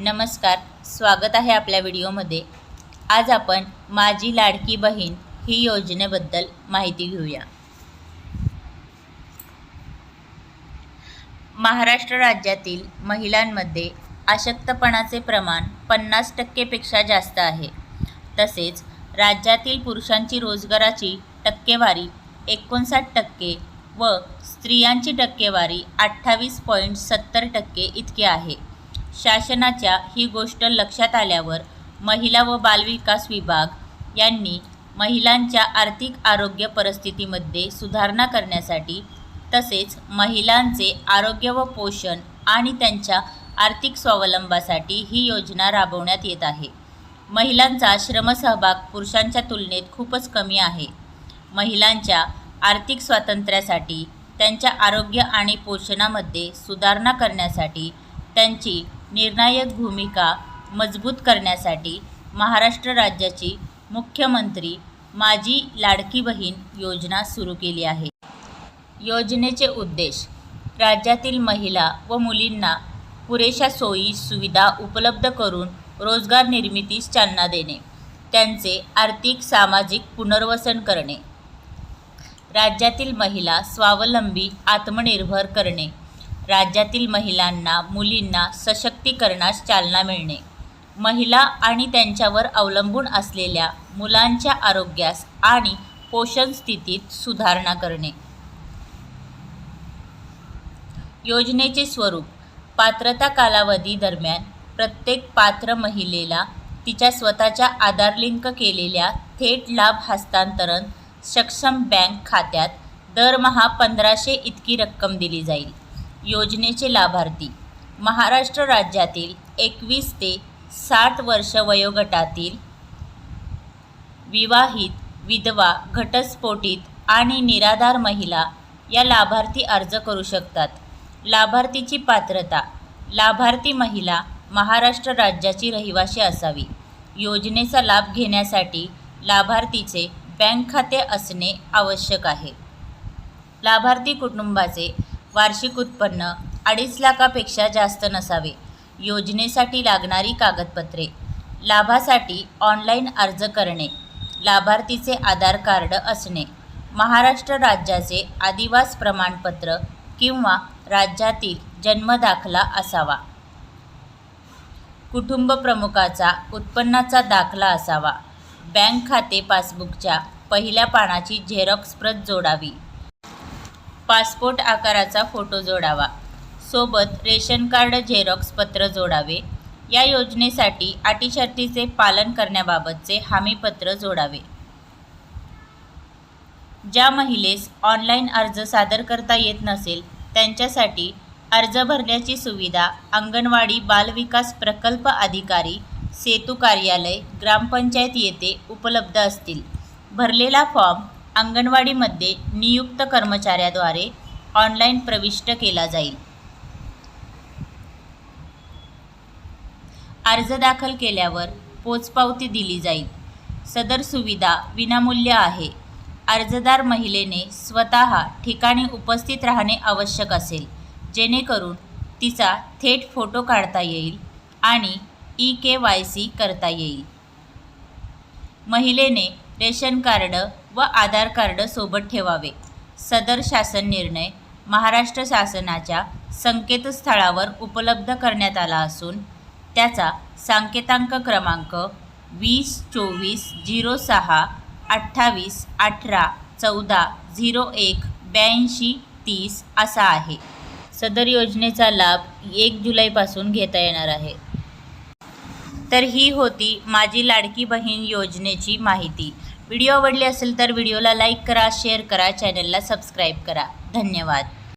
नमस्कार स्वागत आहे आपल्या व्हिडिओमध्ये. आज आपण माझी लाडकी बहीण ही योजनेबद्दल माहिती घेऊया. महाराष्ट्र राज्यातील महिलांमध्ये अशक्तपणाचे प्रमाण पन्नास टक्केपेक्षा जास्त आहे. तसेच राज्यातील पुरुषांची रोजगाराची टक्केवारी एकोणसाठ टक्के व स्त्रियांची टक्केवारी अठ्ठावीस पॉईंट सत्तर टक्के इतकी आहे. शासनाच्या ही गोष्ट लक्षात आल्यावर महिला व बालविकास विभाग यांनी महिलांच्या आर्थिक आरोग्य परिस्थितीमध्ये सुधारणा करण्यासाठी तसेच महिलांचे आरोग्य व पोषण आणि त्यांच्या आर्थिक स्वावलंबासाठी ही योजना राबवण्यात येत आहे. महिलांचा श्रमसहभाग पुरुषांच्या तुलनेत खूपच कमी आहे. महिलांच्या आर्थिक स्वातंत्र्यासाठी त्यांच्या आरोग्य आणि पोषणामध्ये सुधारणा करण्यासाठी त्यांची निर्णायक भूमिका मजबूत करण्यासाठी महाराष्ट्र राज्याची मुख्यमंत्री माझी लाडकी बहीण योजना सुरू केली आहे. योजनेचे उद्देश राज्यातील महिला व मुलींना पुरेशा सोयी सुविधा उपलब्ध करून रोजगार निर्मितीस चालना देणे त्यांचे आर्थिक सामाजिक पुनर्वसन करणे राज्यातील महिला स्वावलंबी आत्मनिर्भर करणे राज्यातील महिलांना मुलींना सशक्तीकरणास चालना मिळणे. महिला आणि त्यांच्यावर अवलंबून असलेल्या मुलांच्या आरोग्यास आणि पोषण स्थितीत सुधारणा करणे. योजनेचे स्वरूप. पात्रता कालावधी दरम्यान प्रत्येक पात्र महिलेला तिच्या स्वतःच्या आधार लिंक केलेल्या थेट लाभ हस्तांतरण सक्षम बँक खात्यात दरमहा पंधराशे इतकी रक्कम दिली जाईल. योजनेचे लाभार्थी. महाराष्ट्र राज्यातील एकवीस ते साठ वर्ष वयोगटातील विवाहित विधवा घटस्फोटित आणि निराधार महिला या लाभार्थी अर्ज करू शकतात. लाभार्थीची पात्रता लाभार्थी महिला महाराष्ट्र राज्याची रहिवाशी असावी. योजनेचा लाभ घेण्यासाठी लाभार्थीचे बँक खाते असणे आवश्यक आहे. लाभार्थी कुटुंबाचे वार्षिक उत्पन्न अडीच लाखापेक्षा जास्त नसावे. योजनेसाठी लागणारी कागदपत्रे. लाभासाठी ऑनलाईन अर्ज करणे. लाभार्थीचे आधार कार्ड असणे. महाराष्ट्र राज्याचे आदिवास प्रमाणपत्र किंवा राज्यातील जन्मदाखला असावा. कुटुंब प्रमुखाचा उत्पन्नाचा दाखला असावा. बँक खाते पासबुकच्या पहिल्या पानाची झेरॉक्स प्रत जोडावी. पासपोर्ट आकाराचा फोटो जोडावा. सोबत रेशन कार्ड झेरॉक्स पत्र जोडावे. या योजनेसाठी अटीशर्तीचे पालन करण्याबाबतचे हमीपत्र जोडावे. ज्या महिलेस ऑनलाईन अर्ज सादर करता येत नसेल त्यांच्यासाठी अर्ज भरण्याची सुविधा अंगणवाडी बालविकास प्रकल्प अधिकारी सेतू कार्यालय ग्रामपंचायत येथे उपलब्ध असतील. भरलेला फॉर्म अंगणवाडीमध्ये नियुक्त कर्मचाऱ्याद्वारे ऑनलाईन प्रविष्ट केला जाईल. अर्ज दाखल केल्यावर पोचपावती दिली जाईल. सदर सुविधा विनामूल्य आहे. अर्जदार महिलेने स्वतः ठिकाणी उपस्थित राहणे आवश्यक असेल. जेणेकरून तिचा थेट फोटो काढता येईल आणि ई के वाय सी करता येईल. महिलेने रेशन कार्ड व आधार कार्ड सोबत ठेवावे. सदर शासन निर्णय महाराष्ट्र शासनाच्या संकेतस्थळावर उपलब्ध करण्यात आला असून त्याचा सांकेतांक क्रमांक वीस चोवीस झिरो सहा अठ्ठावीस अठरा चौदा झिरो एक ब्याऐंशी तीस असा आहे. सदर योजनेचा लाभ एक जुलैपासून घेता येणार आहे. तर ही होती माझी लाडकी बहीण योजनेची माहिती. व्हिडिओ आवडली असेल तर व्हिडिओला लाईक करा शेअर करा चॅनलला सबस्क्राईब करा. धन्यवाद.